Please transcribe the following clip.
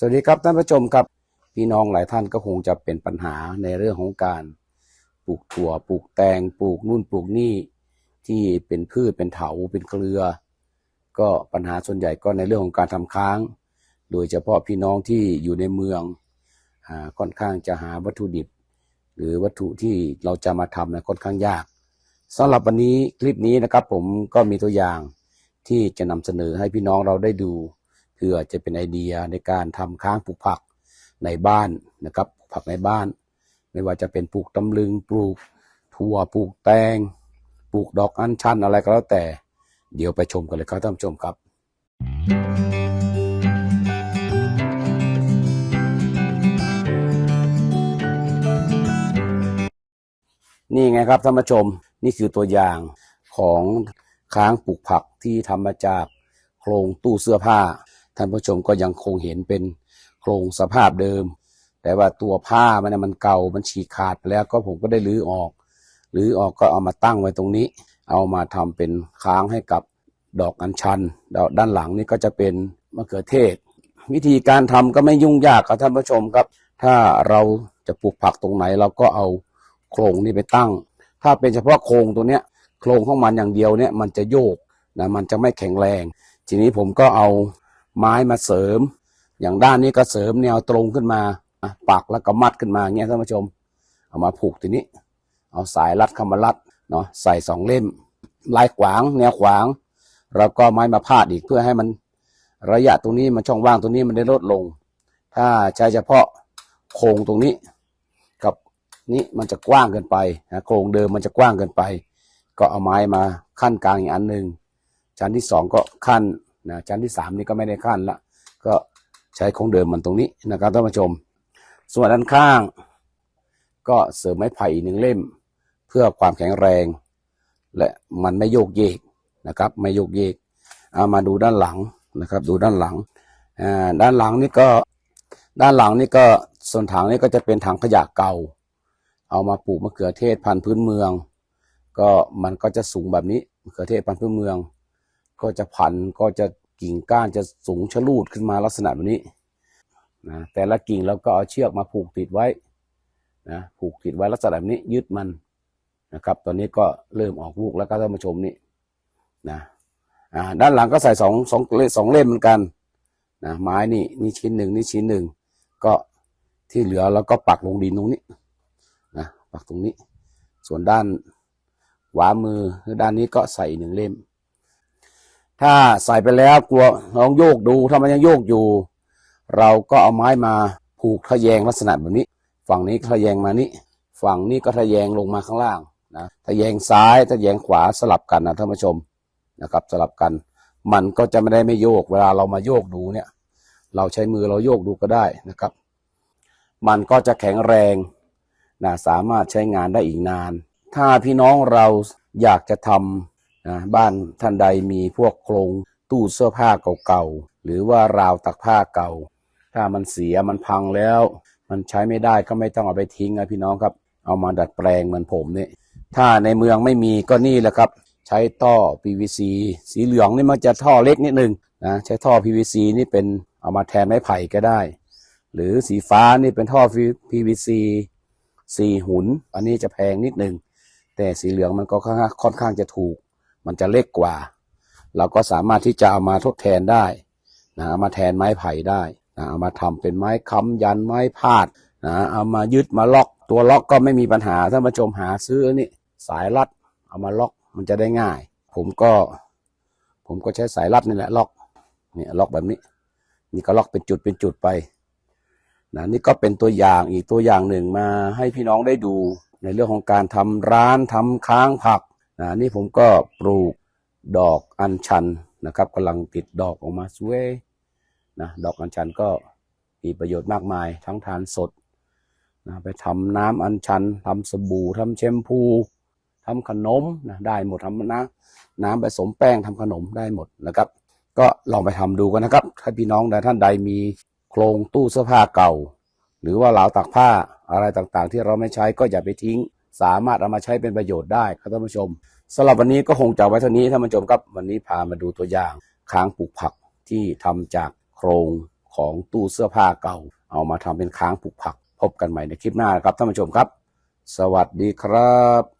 สวัสดีครับท่านผู้ชมครับพี่น้องหลายท่านก็คงจะเป็นปัญหาในเรื่องของการปลูกถั่วปลูกแตงปลูกนู่นปลูกนี่ที่เป็นพืชเป็นเถาเป็นเกลือ ก็ปัญหาส่วนใหญ่ก็ในเรื่องของการทำค้าง โดยเฉพาะพี่น้องที่อยู่ในเมืองอค่อนข้างจะหาวัตถุดิบ หรือวัตถุที่เราจะมาทำนะค่อนข้างยากสำหรับวันนี้คลิปนี้นะครับผมก็มีตัวอย่างที่จะนำเสนอให้พี่น้องเราได้ดู เพื่อาจจะเป็นไอเดียในการทำค้างปลูกผักในบ้านนะครับผักในบ้าน ไม่ว่าจะเป็นปลูกตำลึงปลูกถั่วปลูกแตง ปลูกดอกอัญชันอะไรก็แล้วแต่ เดี๋ยวไปชมกันเลยครับท่านผู้ชมครับนี่ไงครับท่านผู้ชมนี่คือตัวอย่างของค้างปลูกผักที่ทำมาจากโครงตู้เสื้อผ้า ท่านผู้ชมก็ยังคงเห็นเป็นโครงสภาพเดิม แต่ว่าตัวผ้ามันนะมันเก่ามันฉีกขาดไปแล้วก็ผมก็ได้รื้อออกรื้อออกก็เอามาตั้งไว้ตรงนี้ เอามาทำเป็นค้างให้กับดอกอัญชันดอกด้านหลังนี่ก็จะเป็นมะเขือเทศ วิธีการทำก็ไม่ยุ่งยากครับท่านผู้ชมครับ ถ้าเราจะปลูกผักตรงไหนเราก็เอาโครงนี้ไปตั้ง ถ้าเป็นเฉพาะโครงตัวเนี้ยโครงของมันอย่างเดียวเนี่ยมันจะโยกนะมันจะไม่แข็งแรง ทีนี้ผมก็เอา ไม้มาเสริม อย่างด้านนี้ก็เสริมแนวตรงขึ้นมาปักแล้วก็มัดขึ้นมาอย่างเงี้ยท่านผู้ชม เอามาผูกทีนี้ เอาสายรัดเข้ามารัดเนาะใส่สองเล่ม ลายขวาง แนวขวาง แล้วก็ไม้มาพาดอีกเพื่อให้มันระยะตรงนี้มันช่องว่างตรงนี้มันได้ลดลง ถ้าใช้เฉพาะโครงตรงนี้ กับนี้มันจะกว้างเกินไปนะโครงเดิมมันจะกว้างเกินไป ก็เอาไม้มาขั้นกลางอีกอันหนึ่งชั้นที่สองก็ขั้น นะชั้นที่สามนี่ก็ไม่ได้ขั้นละก็ใช้โครงเดิมมันตรงนี้นะครับท่านผู้ชม ส่วนด้านข้าง ก็เสริมไม้ไผ่อีกหนึ่งเล่ม เพื่อความแข็งแรง และมันไม่โยกเยกนะครับไม่โยกเยกเอามาดูด้านหลังนะครับ ดูด้านหลังอ่าด้านหลังนี่ก็ด้านหลังนี่ก็ส่วนถังนี่ก็จะเป็นถังขยะเก่า เอามาปลูกมะเขือเทศพันธุ์พื้นเมือง ก็มันก็จะสูงแบบนี้มะเขือเทศพันธุ์พื้นเมือง ก็จะพันก็จะกิ่งก้านจะสูงชะลูดขึ้นมาลักษณะแบบนี้นะแต่ละกิ่งเราก็เอาเชือกมาผูกติดไว้นะผูกติดไว้ลักษณะแบบนี้ยึดมันนะครับ ตอนนี้ก็เริ่มออกลูกแล้วก็ท่านผู้ชมนี่นะอ่าด้านหลังก็ใส่สองสองสองเล่มเหมือนกันนะไม้นี่นี่ชิ้นหนึ่งนี่ชิ้นหนึ่งก็ที่เหลือเราก็ปักลงดินตรงนี้นะปักตรงนี้ ส่วนด้านขวามือหรือด้านนี้ก็ใส่หนึ่งเล่ม ถ้าใส่ไปแล้วกลัวลองโยกดูถ้ามันยังโยกอยู่ เราก็เอาไม้มาผูกทะแยงลักษณะแบบนี้ ฝั่งนี้ทะแยงมานี้ฝั่งนี้ก็ทะแยงลงมาข้างล่างนะทะแยงซ้ายทะแยงขวาสลับกันนะท่านผู้ชมนะครับสลับกัน มันก็จะไม่ได้ไม่โยก เวลาเรามาโยกดูเนี่ย เราใช้มือเราโยกดูก็ได้นะครับ มันก็จะแข็งแรงนะสามารถใช้งานได้อีกนาน ถ้าพี่น้องเราอยากจะทำ นะบ้านท่านใดมีพวกโครงตู้เสื้อผ้าเก่าๆหรือว่าราวตักผ้าเก่า ถ้ามันเสียมันพังแล้ว มันใช้ไม่ได้ก็ไม่ต้องเอาไปทิ้งนะพี่น้องครับ เอามาดัดแปลงเหมือนผมนี่ถ้าในเมืองไม่มีก็นี่แหละครับ ใช้ท่อ PVC สีเหลืองนี่มันจะท่อเล็กนิดนึงนะใช้ท่อ PVC นี่เป็นเอามาแทนไม้ไผ่ก็ได้ หรือสีฟ้านี่เป็นท่อ PVC สีหุน อันนี้จะแพงนิดนึงแต่สีเหลืองมันก็ค่อนข้างจะถูก มันจะเล็กกว่า เราก็สามารถที่จะเอามาทดแทนได้นะเอามาแทนไม้ไผ่ได้นะเอามาทำเป็นไม้ค้ำยันไม้พาดนะเอามายึดมาล็อกตัวล็อกก็ไม่มีปัญหาถ้ามาชมหาซื้อนี่สายรัดเอามาล็อกมันจะได้ง่าย ผมก็ ผมก็ใช้สายรัดนี่แหละล็อกเนี่ยล็อกแบบนี้ นี่ก็ล็อกเป็นจุดเป็นจุดไปนะนี่ก็เป็นตัวอย่างอีกตัวอย่างหนึ่งมาให้พี่น้องได้ดูในเรื่องของการทำร้านทำค้างผัก นะนี่ผมก็ปลูกดอกอัญชันนะครับกำลังติดดอกออกมาสวยนะดอกอัญชันก็มีประโยชน์มากมาย ทั้งทานสดนะไปทำน้ำอัญชันทำสบู่ทำแชมพูทำขนมนะได้หมดทำน้ำน้ำผสมแป้งทำขนมได้หมดนะครับ ก็ลองไปทำดูกันนะครับ ถ้าพี่น้องใดท่านใดมีโครงตู้เสื้อผ้าเก่า หรือว่าราตักผ้าอะไรต่างๆ ที่เราไม่ใช้ก็อย่าไปทิ้ง สามารถเอามาใช้เป็นประโยชน์ได้ครับท่านผู้ชมสำหรับวันนี้ก็คงจะไว้เท่านี้ท่านผู้ชมครับวันนี้พามาดูตัวอย่างค้างปลูกผักที่ทำจากโครงของตู้เสื้อผ้าเก่า เอามาทำเป็นค้างปลูกผัก พบกันใหม่ในคลิปหน้านะครับท่านผู้ชมครับ สวัสดีครับ